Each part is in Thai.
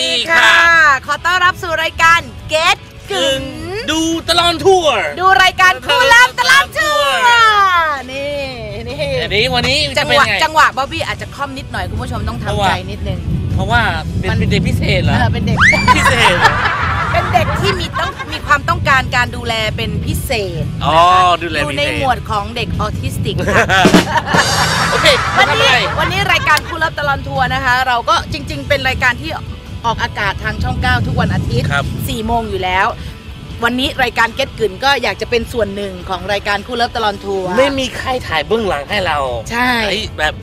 ดีค่ะ ขอต้อนรับสู่รายการ Get กึ๋นดูตลอดทัวร์ดูรายการคู่ลับตลาดทัวร์นี่นี่อันนี้วันนี้จัจะงเป็นหวะไงจังหวะบ๊อบบี้อาจจะคล่อมนิดหน่อยคุณผู้ชมต้องเพราะทำว่าใจนิดนึงเพราะว่าเป็นมันเป็นเด็กพิเศษเหรอเออเป็นเด็กพิเศษเหรอเป็นเด็กที่มีต้องมีความต้องการการดูแลเป็นพิเศษอ๋อดูแลอยู่พิในเศษหมวดของเด็กออทิสติกค่ะโอเควันทำอะนี้ไรวันนี้รายการคู่รับตลอดทัวร์นะคะ เราก็จริง ๆ เป็นรายการที่ ออกอากาศทางช่อง 9 ทุกวันอาทิตย์ครับ 4โมงอยู่แล้ว วันนี้รายการเก็ตกึ่นก็อยากจะเป็นส่วนหนึ่งของรายการคู่เลิฟตลอดทัวร์ไม่มีใครถ่ายเบื้องหลังให้เราใช่ ไอ้แบบ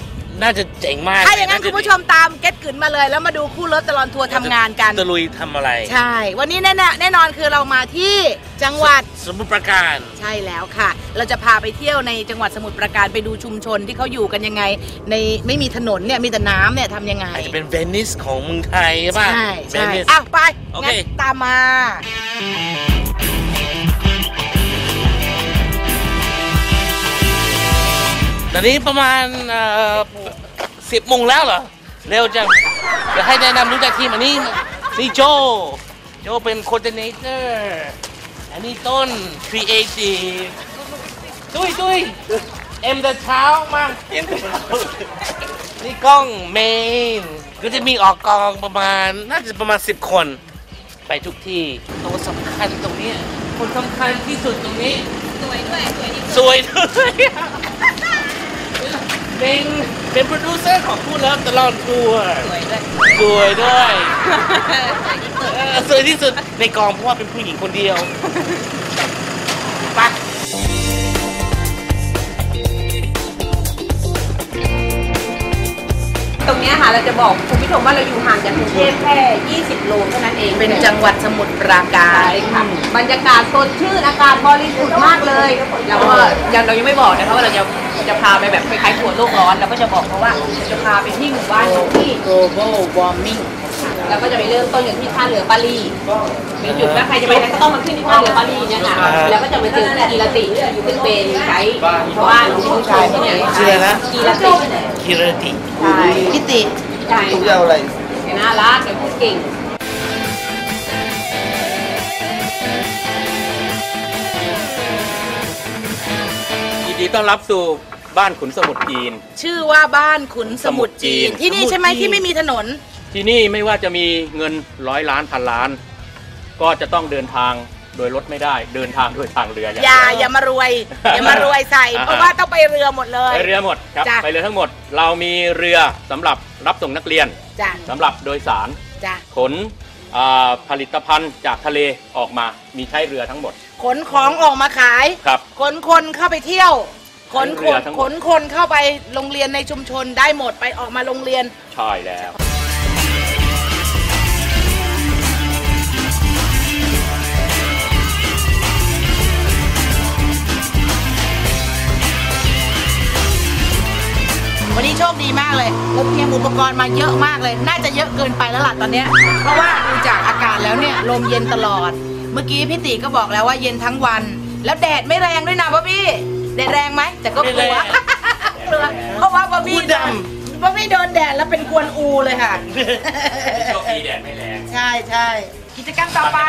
น่าจะเจ๋งมากถ้าอย่างนั้นจะคุณผู้ชมตามเก็ตกึ่นมาเลย แล้วมาดูคู่เลิฟตลอดทัวร์ทำงานกันตะลุยทำอะไร ใช่ วันนี้แน่ๆแน่นอนคือเรามาที่จังหวัดสมุทรปราการ ใช่แล้วค่ะ เราจะพาไปเที่ยวในจังหวัดสมุทรปราการไปดูชุมชนที่เขาอยู่กันยังไง ในไม่มีถนนเนี่ยมีแต่น้ำเนี่ยทำยังไงอาจจะเป็นเวนิสของเมืองไทยใช่ป่ะใช่เวใช่นิสอ้าวไปโอเคงั้นตามมาตอนนี้ประมาณ สิบโมงแล้วเหรอ เร็วจังเดี๋ยวให้แนะนำรู้จักทีมอันนี้นี่โจ โจเป็นโค o r d เนเตอร์อันนี้ต้น creative ตุ้ยตุ้ยเอ็มเดเช้ามาเอ็มเดเช้านี่กล้องเมนก็จะมีออกกองประมาณน่าจะประมาณ 10 คน ไปทุกที่ตัวสำคัญตรงเนี้ยคนสำคัญที่สุดตรงนี้ สวยด้วย สวยดีสวยด้วย เป็นเป็นโปรดิวเซอร์ของผู้เลิฟตลอดทัวร์สวยด้วยสวยด้วยเออสวยที่สุดในกองเพราะว่าเป็นผู้หญิงคนเดียว เนี้ยค่ะเราจะบอกคุณผู้ชมว่าเราอยู่ห่างจากกรุงเทพแค่ 20 โลเท่านั้นเองเป็นจังหวัดสมุทรปราการใช่ค่ะบรรยากาศสดชื่นอากาศบริสุทธิ์มากเลยแล้วก็ยังเรายังไม่บอกนะคะว่าเราจะจะพาไปแบบคล้ายๆทัวร์โลกร้อนเราก็จะบอกเขาว่าจะพาไปที่หมู่บ้านของที่ global warming แล้วก็จะไปเริ่มต้นกันที่ท่าเรือปารีมีจุดว่าใครจะไปไหนก็ต้องมาขึ้นที่ท่าเรือปารีเนี่ยค่ะแล้วก็จะไปเจอที่กีรติซึ่งเป็นไกด์ชาวบ้านของผู้ชายที่เนี่ยชื่ออะไรนะกีรติ คิรติ ใช่พิติ ใช่ค่ะแกน่ารักแกพูดเก่งยินดีต้อนรับสู่บ้านขุนสมุทรจีน ชื่อว่าบ้านขุนสมุทรจีน สมุทรจีนที่นี่ใช่ไหมที่ไม่มีถนน ที่นี่ไม่ว่าจะมีเงินร้อยล้านพันล้าน ก็จะต้องเดินทาง โดยรถไม่ได้เดินทางด้วยทางเรืออย่างอย่าเดีว อย่ามารวย อย่ามารวยใส่ อ่า เพราะว่าต้องไปเรือหมดเลย ไปเรือหมดครับจ้ะ ไปเรือทั้งหมด เรามีเรือสำหรับรับส่งนักเรียนจ้ะสำหรับโดยสารจ้ะขนอ่าผลิตภัณฑ์จากทะเลออกมามีใช้เรือทั้งหมดขนของออกมาขาย ครับ ขนคนเข้าไปเที่ยวขนเรืคนอทั้งหมด ขนคนเข้าไปโรงเรียนในชุมชนได้หมดไปออกมาโรงเรียน ใช่แล้ว วันนี้โชคดีมากเลยเราเตรียมอุปกรณ์มาเยอะมากเลย น่าจะเยอะเกินไปแล้วล่ะตอนเนี้ยเพราะว่าดูจากอากาศแล้วเนี่ยลมเย็นตลอด เมื่อกี้พี่ติก็บอกแล้วว่าเย็นทั้งวัน แล้วแดดไม่แรงด้วยนะบ๊อบบี้แดดแรงไหมแต่ก็กลัวกลัวเพราะว่าบ๊อบบี้พูดดบ๊อบบี้โดนแดดแล้วเป็นกวนอูเลยค่ะโชคดีแดดไม่แรง ใช่ใช่กิจกรรมต่อไป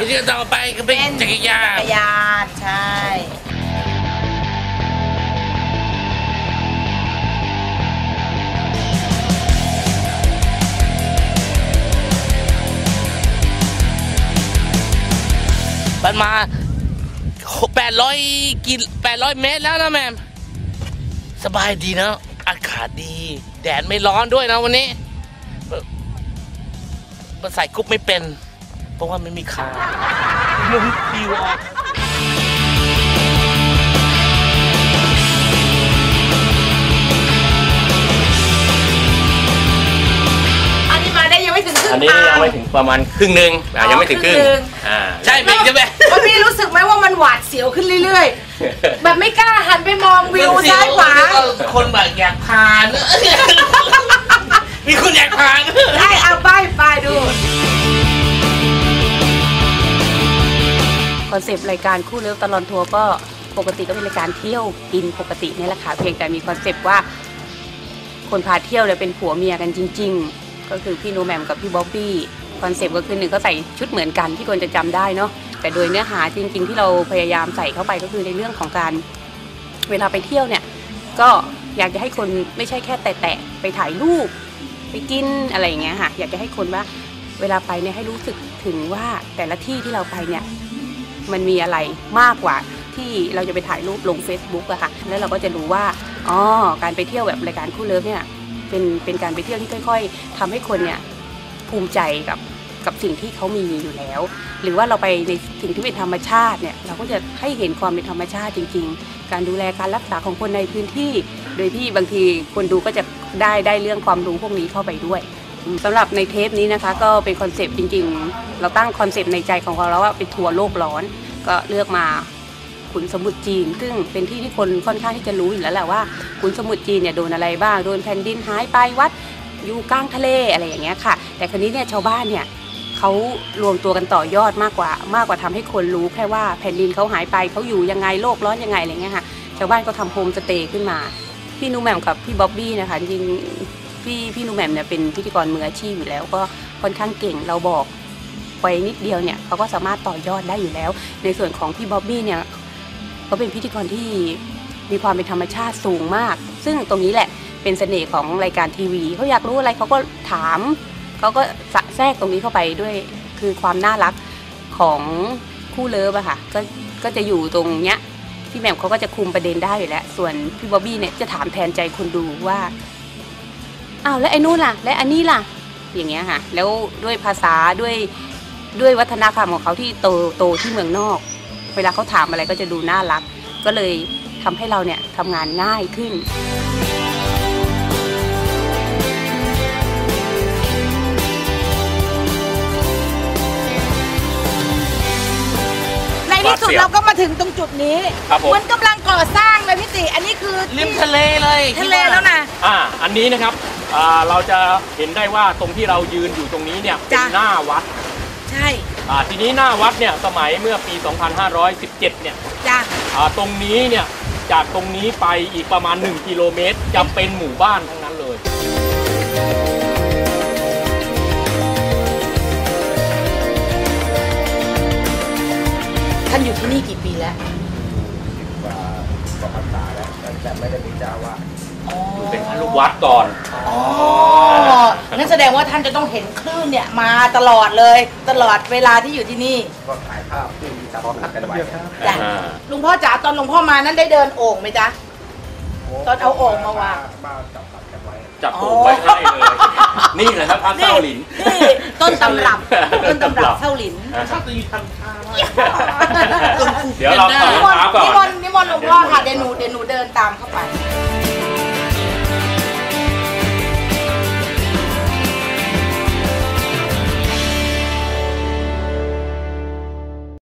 กิจกรรมต่อไปก็เป็นจักรยาจันกรยานใช่ มา800กิโล800 เมตรแล้วนะแมมสบายดีนะ อากาศดี แดดไม่ร้อนด้วยนะวันนี้มันใส่กรุ๊ปไม่เป็น เพราะว่าไม่มีขามึงดีวะอั อันนี้ทางยังไม่ถึงประมาณครึ่งหนึ่งอะยังไม่ถึงครึ่งครึ่งหนึ่งอ่าใช่ไหมใช่ไหมว่าพี่รู้สึกไหมว่ามันหวาดเสียวขึ้นเรื่อยๆ แบบไม่กล้าหันไปมองวิวซ้ายขวาคนแบบอยากผ่านมีคนอยากผ่านได้เอาป้ายป้ายดูคอนเซปต์รายการคู่เลิฟตลอนทัวร์ก็ปกติก็เป็นรายการเที่ยวกินปกติเนี่ยแหละค่ะเพียงแต่มีคอนเซปต์ว่า คนพาเที่ยวเนี่ยเป็นผัวเมียกันจริง ๆ ก็คือพี่โนแมมกับพี่บ๊อบบี้คอนเซปต์ก็คือหนึ่งก็ใส่ชุดเหมือนกันที่ควรจะจำได้เนาะแต่โดยเนื้อหาจริง ๆ ที่เราพยายามใส่เข้าไปก็คือในเรื่องของการเวลาไปเที่ยวเนี่ยก็อยากจะให้คนไม่ใช่แค่แตะๆไปถ่ายรูปไปกินอะไรอย่างเงี้ยค่ะอยากจะให้คนว่าเวลาไปเนี่ยให้รู้สึกถึงว่าแต่ละที่ที่เราไปเนี่ยมันมีอะไรมากกว่าที่เราจะไปถ่ายรูปลง Facebook อะค่ะ แล้วเราก็จะรู้ว่า อ๋อ การไปเที่ยวแบบรายการคู่เลิฟเนี่ย เป็นเป็นการไปเที่ยวที่ค่อยๆทำให้คนเนี่ยภูมิใจกับกับสิ่งที่เขามีอยู่แล้ว หรือว่าเราไปในสิ่งที่เป็นธรรมชาติเนี่ยเราก็จะให้เห็นความเป็นธรรมชาติจริง ๆ การดูแลการรักษาของคนในพื้นที่ โดยที่บางทีคนดูก็จะได้ได้เรื่องความรู้พวกนี้เข้าไปด้วยสำหรับในเทปนี้นะคะก็เป็นคอนเซปต์จริง ๆ เราตั้งคอนเซปต์ในใจของเราว่าเป็นทัวร์โลกร้อน ก็เลือกมาขุนสมุทรจีน ซึ่งเป็นที่ที่คนค่อนข้างที่จะรู้อยู่แล้วแหละว่า ขุนสมุทรจีนเนี่ยโดนอะไรบ้าง โดนแผ่นดินหายไปวัดอยู่กลางทะเลอะไรอย่างเงี้ยค่ะ แต่คราวนี้เนี่ยชาวบ้านเนี่ยเขารวมตัวกันต่อยอดมากกว่า มากกว่าทำให้คนรู้แค่ว่าแผ่นดินเขาหายไปเขาอยู่ยังไงโลกร้อนยังไงอะไรเงี้ยค่ะ ชาวบ้านก็ทำโฮมสเตย์ขึ้นมา พี่นูแหม่มกับพี่บ๊อบบี้นะคะจริงพี่พี่นูแหม่มเนี่ยเป็นพิธีกรมืออาชีพอยู่แล้วก็ค่อนข้างเก่งเราบอกไปนิดเดียวเนี่ยเขาก็สามารถต่อยอดได้อยู่แล้ว ในส่วนของพี่บ๊อบบี้เนี่ยเขาเป็นพิธีกรที่ มีความเป็นธรรมชาติสูงมาก ซึ่งตรงนี้แหละเป็นเสน่ห์ของรายการทีวีเขาอยากรู้อะไรเขาก็ถาม เขาก็สะแทรกตรงนี้เข้าไปด้วยคือความน่ารักของคู่เลิฟอะค่ะก็ก็จะอยู่ตรงเนี้ยพี่แหม่มเขาก็จะคุมประเด็นได้อยู่แล้ว ส่วนพี่บ๊อบบี้เนี่ยจะถามแทนใจคนดูว่าอ้าวแล้วไอ้นู่นล่ะ และอันนี้ล่ะ อย่างเงี้ยค่ะ แล้วด้วยภาษาด้วยด้วยวัฒนธรรมของเขาที่โตโตที่เมืองนอก เวลาเขาถามอะไรก็จะดูน่ารัก ก็เลย ทำให้เราเนี่ยทำงานง่ายขึ้นในที่สุดเราก็มาถึงตรงจุดนี้ครับผม มันกำลังก่อสร้างเลยพี่ติอันนี้คือริมทะเลเลยทะเลแล้วนะ อ่า อันนี้นะครับอ่าเราจะเห็นได้ว่าตรงที่เรายืนอยู่ตรงนี้เนี่ยเป็นจ้ะ หน้าวัดใช่อ่าทีนี้หน้าวัดเนี่ยสมัยเมื่อปี 2517 เนี่ยจ้ะ อ่าตรงนี้เนี่ย จากตรงนี้ไปอีกประมาณ 1 กิโลเมตร จะเป็นหมู่บ้านทั้งนั้นเลย ท่านอยู่ที่นี่กี่ปีแล้วอยู่เป็นพระลูกวัดก่อน อ๋อนั่นแสดงว่าท่านจะต้องเห็นคลื่นเนี่ยมาตลอดเลย ตลอดเวลาที่อยู่ที่นี่ ก็ถ่ายภาพ ที่มีจับมือกันไว้จ้ะอ่า ลุงพ่อจ๋าตอนหลวงพ่อมานั้นได้เดินโอ่งไหมจ๊ะ ตอนเอาโอ่งมาวาง บ้านจับตัดกันไว้ จับโอ่งไว้ให้เลย นี่แหละครับพระเจ้าหลิน นี่ต้นตำรับ ต้นตำรับเท่าหลิน ชอบจะอยู่ทำท่ามาก เดี๋ยวเรานิถอดมรองนต์เท้าก่อนินมนต์นิมนต์หลวงพ่อค่ะเดี๋ยวหนูเดี๋ยวหนูเดินตามเข้าไป